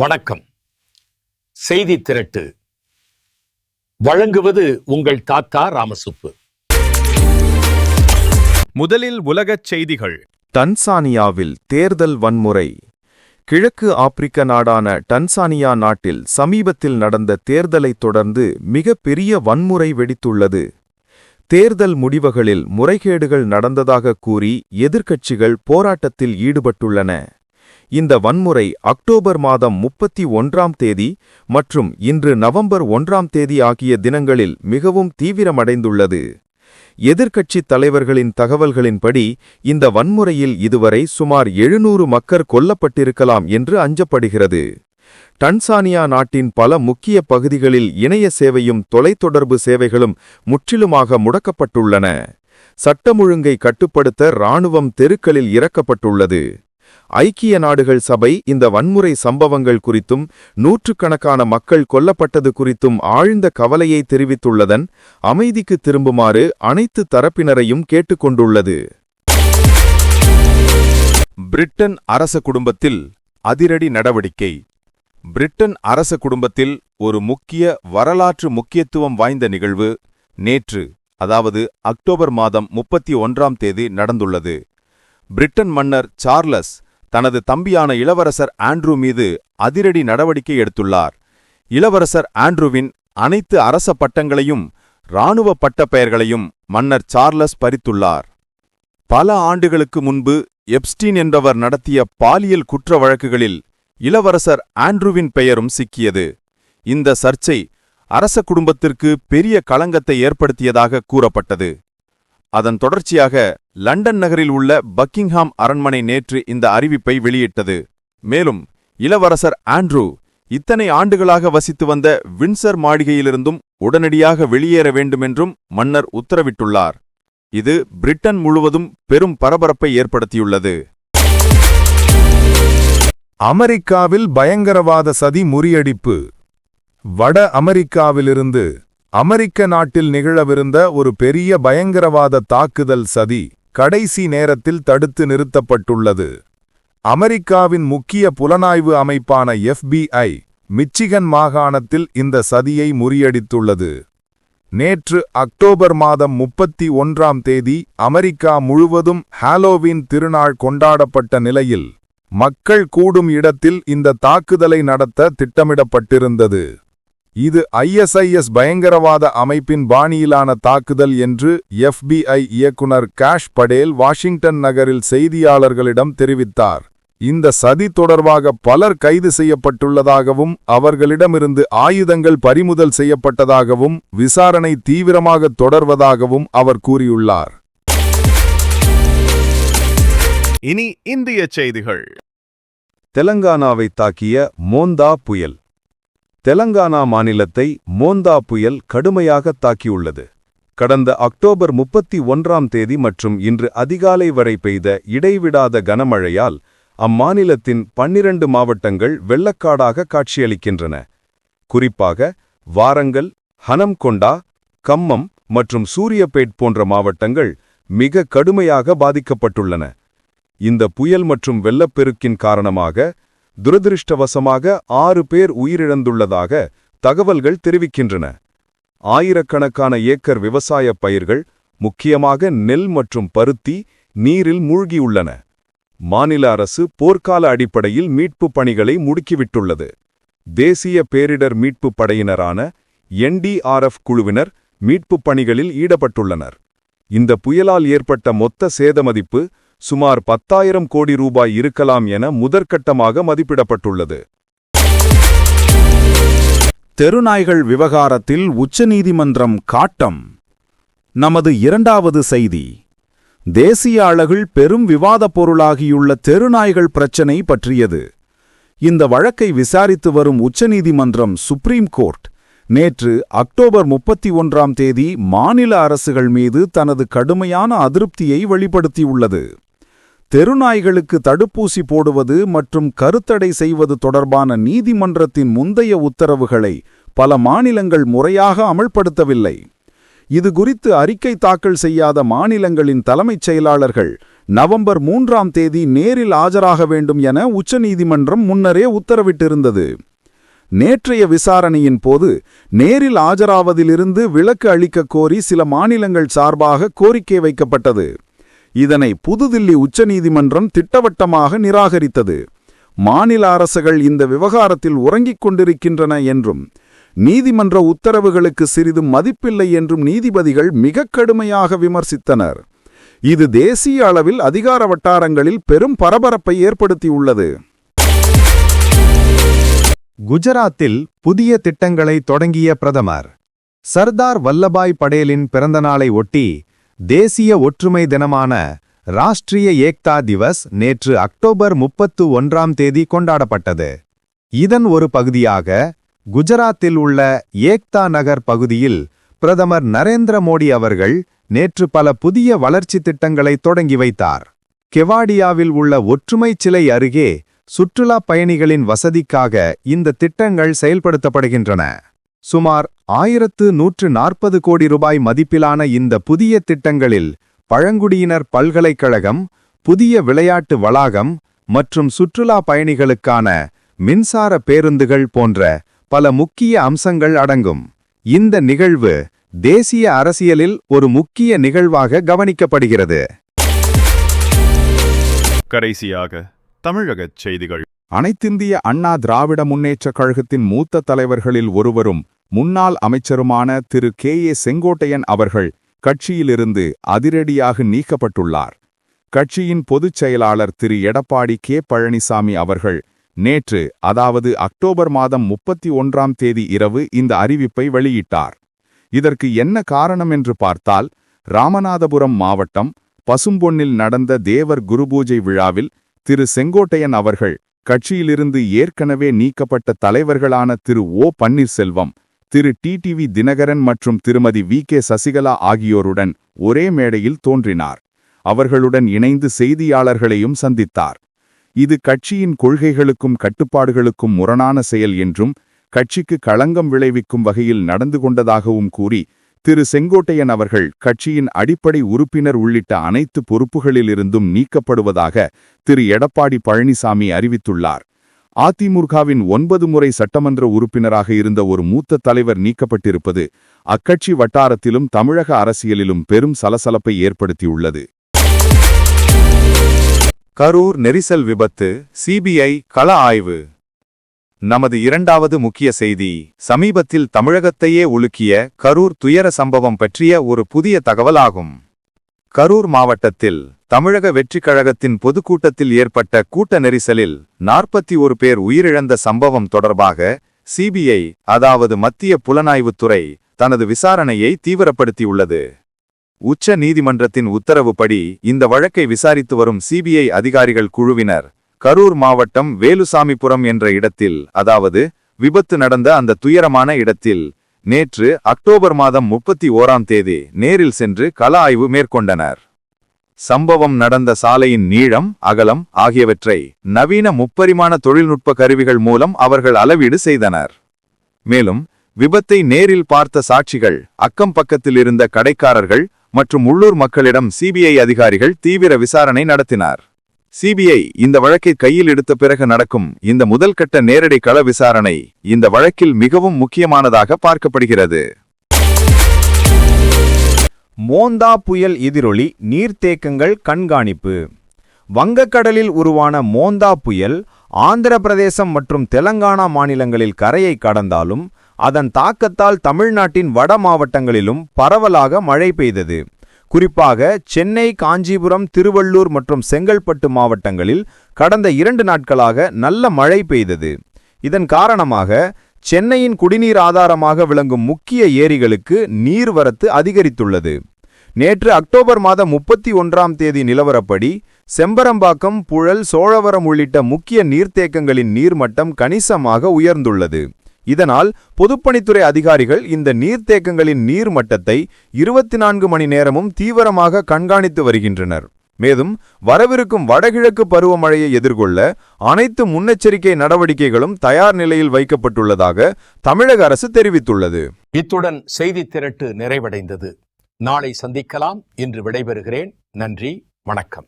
வணக்கம். செய்தி திரட்டு. வழங்குவது உங்கள் தாத்தா ராமசுப்பு. முதலில் உலகச் செய்திகள். டன்சானியாவில் தேர்தல் வன்முறை. கிழக்கு ஆப்பிரிக்க நாடான டன்சானியா நாட்டில் சமீபத்தில் நடந்த தேர்தலைத் தொடர்ந்து மிக பெரிய வன்முறை வெடித்துள்ளது. தேர்தல் முடிவுகளில் முறைகேடுகள் நடந்ததாக கூறி எதிர்க்கட்சிகள் போராட்டத்தில் ஈடுபட்டுள்ளன. இந்த வன்முறை அக்டோபர் மாதம் முப்பத்தி ஒன்றாம் தேதி மற்றும் இன்று நவம்பர் ஒன்றாம் தேதி ஆகிய தினங்களில் மிகவும் தீவிரமடைந்துள்ளது. எதிர்க்கட்சித் தலைவர்களின் தகவல்களின்படி இந்த வன்முறையில் இதுவரை சுமார் எழுநூறு மக்கள் கொல்லப்பட்டிருக்கலாம் என்று அஞ்சப்படுகிறது. டன்சானியா நாட்டின் பல முக்கிய பகுதிகளில் இணைய சேவையும் தொலைத்தொடர்பு சேவைகளும் முற்றிலுமாக முடக்கப்பட்டுள்ளன. சட்டமொழுங்கை கட்டுப்படுத்த இராணுவம் தெருக்களில் இறக்கப்பட்டுள்ளது. ஐக்கிய நாடுகள் சபை இந்த வன்முறை சம்பவங்கள் குறித்தும் நூற்றுக்கணக்கான மக்கள் கொல்லப்பட்டது குறித்தும் ஆழ்ந்த கவலையை தெரிவித்துள்ளதன் அமைதிக்கு திரும்புமாறு அனைத்து தரப்பினரையும் கேட்டுக்கொண்டுள்ளது. பிரிட்டன் அரச குடும்பத்தில் அதிரடி நடவடிக்கை. பிரிட்டன் அரச குடும்பத்தில் ஒரு முக்கிய வரலாற்று முக்கியத்துவம் வாய்ந்த நிகழ்வு நேற்று அதாவது அக்டோபர் மாதம் முப்பத்தி ஒன்றாம் தேதி நடந்துள்ளது. பிரிட்டன் மன்னர் சார்லஸ் தனது தம்பியான இளவரசர் ஆண்ட்ரூ மீது அதிரடி நடவடிக்கை எடுத்துள்ளார். இளவரசர் ஆண்ட்ரூவின் அனைத்து அரச பட்டங்களையும் இராணுவ பட்டப்பெயர்களையும் மன்னர் சார்லஸ் பறித்துள்ளார். பல ஆண்டுகளுக்கு முன்பு எப்ஸ்டீன் என்பவர் நடத்திய பாலியல் குற்ற வழக்குகளில் இளவரசர் ஆண்ட்ரூவின் பெயரும் சிக்கியது. இந்த சர்ச்சை அரச குடும்பத்திற்கு பெரிய களங்கத்தை ஏற்படுத்தியதாக கூறப்பட்டது. அதன் தொடர்ச்சியாக லண்டன் நகரில் உள்ள பக்கிங்ஹாம் அரண்மனை நேற்று இந்த அறிவிப்பை வெளியிட்டது. மேலும் இளவரசர் ஆண்ட்ரூ இத்தனை ஆண்டுகளாக வசித்து வந்த வின்சர் மாளிகையிலிருந்தும் உடனடியாக வெளியேற வேண்டுமென்றும் மன்னர் உத்தரவிட்டுள்ளார். இது பிரிட்டன் முழுவதும் பெரும் பரபரப்பை ஏற்படுத்தியுள்ளது. அமெரிக்காவில் பயங்கரவாத சதி முறியடிப்பு. வட அமெரிக்காவிலிருந்து அமெரிக்க நாட்டில் நிகழவிருந்த ஒரு பெரிய பயங்கரவாத தாக்குதல் சதி கடைசி நேரத்தில் தடுத்து நிறுத்தப்பட்டுள்ளது. அமெரிக்காவின் முக்கிய புலனாய்வு அமைப்பான எஃபிஐ மிச்சிகன் மாகாணத்தில் இந்த சதியை முறியடித்துள்ளது. நேற்று அக்டோபர் மாதம் முப்பத்தி ஒன்றாம் தேதி அமெரிக்கா முழுவதும் ஹாலோவின் திருநாள் கொண்டாடப்பட்ட நிலையில் மக்கள் கூடும் இடத்தில் இந்த தாக்குதலை நடத்த திட்டமிடப்பட்டிருந்தது. இது ஐஎஸ்ஐஎஸ் பயங்கரவாத அமைப்பின் பாணியிலான தாக்குதல் என்று எஃபிஐ இயக்குனர் காஷ் படேல் வாஷிங்டன் நகரில் செய்தியாளர்களிடம் தெரிவித்தார். இந்த சதி தொடர்பாக பலர் கைது செய்யப்பட்டுள்ளதாகவும் அவர்களிடமிருந்து ஆயுதங்கள் பறிமுதல் செய்யப்பட்டதாகவும் விசாரணை தீவிரமாக தொடர்வதாகவும் அவர் கூறியுள்ளார். இனி இந்திய செய்திகள். தெலங்கானாவை தாக்கிய மோந்தா புயல். தெலங்கானா மாநிலத்தை மோந்தா புயல் கடுமையாக தாக்கியுள்ளது. கடந்த அக்டோபர் முப்பத்தி ஒன்றாம் தேதி மற்றும் இன்று அதிகாலை வரை பெய்த இடைவிடாத கனமழையால் அம்மாநிலத்தின் பன்னிரண்டு மாவட்டங்கள் வெள்ளக்காடாக காட்சியளிக்கின்றன. குறிப்பாக வாரங்கல் ஹனம்கொண்டா கம்மம் மற்றும் சூரியபேட் போன்ற மாவட்டங்கள் மிக கடுமையாக பாதிக்கப்பட்டுள்ளன. இந்த புயல் மற்றும் வெள்ளப்பெருக்கின் காரணமாக துரதிருஷ்டவசமாக ஆறு பேர் உயிரிழந்துள்ளதாக தகவல்கள் தெரிவிக்கின்றன. ஆயிரக்கணக்கான ஏக்கர் விவசாய பயிர்கள் முக்கியமாக நெல் மற்றும் பருத்தி நீரில் மூழ்கியுள்ளன. மாநில அரசு போர்க்கால அடிப்படையில் மீட்பு பணிகளை முடுக்கிவிட்டுள்ளது. தேசிய பேரிடர் மீட்புப் படையினரான என்டிஆர்எஃப் குழுவினர் மீட்புப் பணிகளில் ஈடுபட்டுள்ளனர். இந்த புயலால் ஏற்பட்ட மொத்த சேதமதிப்பு சுமார் பத்தாயிரம் கோடி ரூபாய் இருக்கலாம் என முதற்கட்டமாக மதிப்பிடப்பட்டுள்ளது. தெருநாய்கள் விவகாரத்தில் உச்சநீதிமன்றம் காட்டம். நமது இரண்டாவது செய்தி. தேசிய அளவில் பெரும் விவாதப் பொருளாகியுள்ள தெருநாய்கள் பிரச்சினை பற்றியது. இந்த வழக்கை விசாரித்து வரும் உச்சநீதிமன்றம் சுப்ரீம் கோர்ட் நேற்று அக்டோபர் முப்பத்தி ஒன்றாம் தேதி மாநில அரசுகள் மீது தனது கடுமையான அதிருப்தியை வெளிப்படுத்தியுள்ளது. தெருநாய்களுக்கு தடுப்பூசி போடுவது மற்றும் கருத்தடை செய்வது தொடர்பான நீதிமன்றத்தின் முந்தைய உத்தரவுகளை பல மாநிலங்கள் முறையாக அமல்படுத்தவில்லை. இது குறித்து அறிக்கை தாக்கல் செய்யாத மாநிலங்களின் தலைமைச் செயலாளர்கள் நவம்பர் மூன்றாம் தேதி நேரில் ஆஜராக வேண்டும் என உச்சநீதிமன்றம் முன்னரே உத்தரவிட்டிருந்தது. நேற்றைய விசாரணையின் போது நேரில் ஆஜராவதிலிருந்து விலக்கு அளிக்க கோரி சில மாநிலங்கள் சார்பாக கோரிக்கை வைக்கப்பட்டது. இதனை புதுதில்லி உச்சநீதிமன்றம் திட்டவட்டமாக நிராகரித்தது. மாநில அரசுகள் இந்த விவகாரத்தில் உறங்கிக் கொண்டிருக்கின்றன என்றும் நீதிமன்ற உத்தரவுகளுக்கு சிறிதும் மதிப்பில்லை என்றும் நீதிபதிகள் மிக கடுமையாக விமர்சித்தனர். இது தேசிய அளவில் அதிகார வட்டாரங்களில் பெரும் பரபரப்பை ஏற்படுத்தியுள்ளது. குஜராத்தில் புதிய திட்டங்களை தொடங்கிய பிரதமர் சர்தார் வல்லபாய் படேலின் பிறந்தநாளை ஒட்டி தேசிய ஒற்றுமை தினமான ராஷ்டிரிய ஏக்தா திவஸ் நேற்று அக்டோபர் முப்பத்து ஒன்றாம் தேதி கொண்டாடப்பட்டது. இதன் ஒரு பகுதியாக குஜராத்தில் உள்ள ஏக்தா நகர் பகுதியில் பிரதமர் நரேந்திர மோடி அவர்கள் நேற்று பல புதிய வளர்ச்சி திட்டங்களை தொடங்கி வைத்தார். கெவாடியாவில் உள்ள ஒற்றுமை சிலை அருகே சுற்றுலா பயணிகளின் வசதிக்காக இந்த திட்டங்கள் செயல்படுத்தப்படுகின்றன. சுமார் ஆயிரத்து நூற்று நாற்பது கோடி ரூபாய் மதிப்பிலான இந்த புதிய திட்டங்களில் பழங்குடியினர் பல்கலைக்கழகம் புதிய விளையாட்டு வளாகம் மற்றும் சுற்றுலா பயணிகளுக்கான மின்சார பேருந்துகள் போன்ற பல முக்கிய அம்சங்கள் அடங்கும். இந்த நிகழ்வு தேசிய அரசியலில் ஒரு முக்கிய நிகழ்வாக கவனிக்கப்படுகிறது. கடைசியாக தமிழகச் செய்திகள். அனைத்திந்திய அண்ணா திராவிட முன்னேற்றக் கழகத்தின் மூத்த தலைவர்களில் ஒருவரும் முன்னாள் அமைச்சருமான திரு. கே. ஏ. செங்கோட்டையன் அவர்கள் கட்சியிலிருந்து அதிரடியாக நீக்கப்பட்டுள்ளார். கட்சியின் பொதுச் செயலாளர் திரு. எடப்பாடி கே. பழனிசாமி அவர்கள் நேற்று அதாவது அக்டோபர் மாதம் முப்பத்தி ஒன்றாம் தேதி இரவு இந்த அறிவிப்பை வெளியிட்டார். இதற்கு என்ன காரணம் என்று பார்த்தால் ராமநாதபுரம் மாவட்டம் பசும்பொன்னில் நடந்த தேவர் குருபூஜை விழாவில் திரு. செங்கோட்டையன் அவர்கள் கட்சியிலிருந்து ஏற்கனவே நீக்கப்பட்ட தலைவர்களான திரு. ஓ. பன்னீர்செல்வம் திரு. டிடிவி தினகரன் மற்றும் திருமதி. வி. கே. சசிகலா ஆகியோருடன் ஒரே மேடையில் தோன்றினார். அவர்களுடன் இணைந்து செய்தியாளர்களையும் சந்தித்தார். இது கட்சியின் கொள்கைகளுக்கும் கட்டுப்பாடுகளுக்கும் முரணான செயல் என்றும் கட்சிக்கு களங்கம் விளைவிக்கும் வகையில் நடந்து கொண்டதாகவும் கூறி திரு செங்கோட்டையன் அவர்கள் கட்சியின் அடிப்படை உறுப்பினர் உள்ளிட்ட அனைத்து பொறுப்புகளிலிருந்தும் நீக்கப்படுவதாக திரு எடப்பாடி பழனிசாமி அறிவித்துள்ளார். அதிமுகவின் ஒன்பது முறை சட்டமன்ற உறுப்பினராக இருந்த ஒரு மூத்த தலைவர் நீக்கப்பட்டிருப்பது அக்கட்சி வட்டாரத்திலும் தமிழக அரசியலிலும் பெரும் சலசலப்பை ஏற்படுத்தியுள்ளது. கரூர் நெரிசல் விபத்து சிபிஐ கள ஆய்வு. நமது இரண்டாவது முக்கிய செய்தி சமீபத்தில் தமிழகத்தையே உலுக்கிய கரூர் துயர சம்பவம் பற்றிய ஒரு புதிய தகவலாகும். கரூர் மாவட்டத்தில் தமிழக வெற்றிக் கழகத்தின் பொதுக்கூட்டத்தில் ஏற்பட்ட கூட்ட நெரிசலில் நாற்பத்தி ஒரு பேர் உயிரிழந்த சம்பவம் தொடர்பாக சிபிஐ அதாவது மத்திய புலனாய்வுத்துறை தனது விசாரணையை தீவிரப்படுத்தியுள்ளது. உச்ச நீதிமன்றத்தின் உத்தரவுப்படி இந்த வழக்கை விசாரித்து வரும் சிபிஐ அதிகாரிகள் குழுவினர் கரூர் மாவட்டம் வேலுசாமிபுரம் என்ற இடத்தில் அதாவது விபத்து நடந்த அந்த துயரமான இடத்தில் நேற்று அக்டோபர் மாதம் முப்பத்தி ஓராம் தேதி நேரில் சென்று கள ஆய்வு மேற்கொண்டனர். சம்பவம் நடந்த சாலையின் நீளம் அகலம் ஆகியவற்றை நவீன முப்பரிமாண தொழில்நுட்ப கருவிகள் மூலம் அவர்கள் அளவீடு செய்தனர். மேலும் விபத்தை நேரில் பார்த்த சாட்சிகள் அக்கம் பக்கத்தில் இருந்த கடைக்காரர்கள் மற்றும் உள்ளூர் மக்களிடம் சிபிஐ அதிகாரிகள் தீவிர விசாரணை நடத்தினார். சிபிஐ இந்த வழக்கை கையில் எடுத்த பிறகு நடக்கும் இந்த முதல் கட்ட நேரடி கள விசாரணை இந்த வழக்கில் மிகவும் முக்கியமானதாக பார்க்கப்படுகிறது. மோந்தா புயல் எதிரொலி நீர்த்தேக்கங்கள் கண்காணிப்பு. வங்கக்கடலில் உருவான மோந்தா புயல் ஆந்திர பிரதேசம் மற்றும் தெலங்கானா மாநிலங்களில் கரையை கடந்தாலும் அதன் தாக்கத்தால் தமிழ்நாட்டின் வட மாவட்டங்களிலும் பரவலாக மழை பெய்தது. குறிப்பாக சென்னை காஞ்சிபுரம் திருவள்ளூர் மற்றும் செங்கல்பட்டு மாவட்டங்களில் கடந்த இரண்டு நாட்களாக நல்ல மழை பெய்தது. இதன் காரணமாக சென்னையின் குடிநீர் ஆதாரமாக விளங்கும் முக்கிய ஏரிகளுக்கு நீர்வரத்து அதிகரித்துள்ளது. நேற்று அக்டோபர் மாதம் முப்பத்தி ஒன்றாம் தேதி நிலவரப்படி செம்பரம்பாக்கம் புழல் சோழவரம் உள்ளிட்ட முக்கிய நீர்த்தேக்கங்களின் நீர்மட்டம் கணிசமாக உயர்ந்துள்ளது. இதனால் பொதுப்பணித்துறை அதிகாரிகள் இந்த நீர்த்தேக்கங்களின் நீர் மட்டத்தை இருபத்தி நான்கு மணி நேரமும் தீவிரமாக கண்காணித்து வருகின்றனர். மேலும் வரவிருக்கும் வடகிழக்கு பருவமழையை எதிர்கொள்ள அனைத்து முன்னெச்சரிக்கை நடவடிக்கைகளும் தயார் நிலையில் வைக்கப்பட்டுள்ளதாக தமிழக அரசு தெரிவித்துள்ளது. இத்துடன் செய்தி திரட்டு நிறைவடைந்தது. நாளை சந்திக்கலாம். இன்று விடைபெறுகிறேன். நன்றி. வணக்கம்.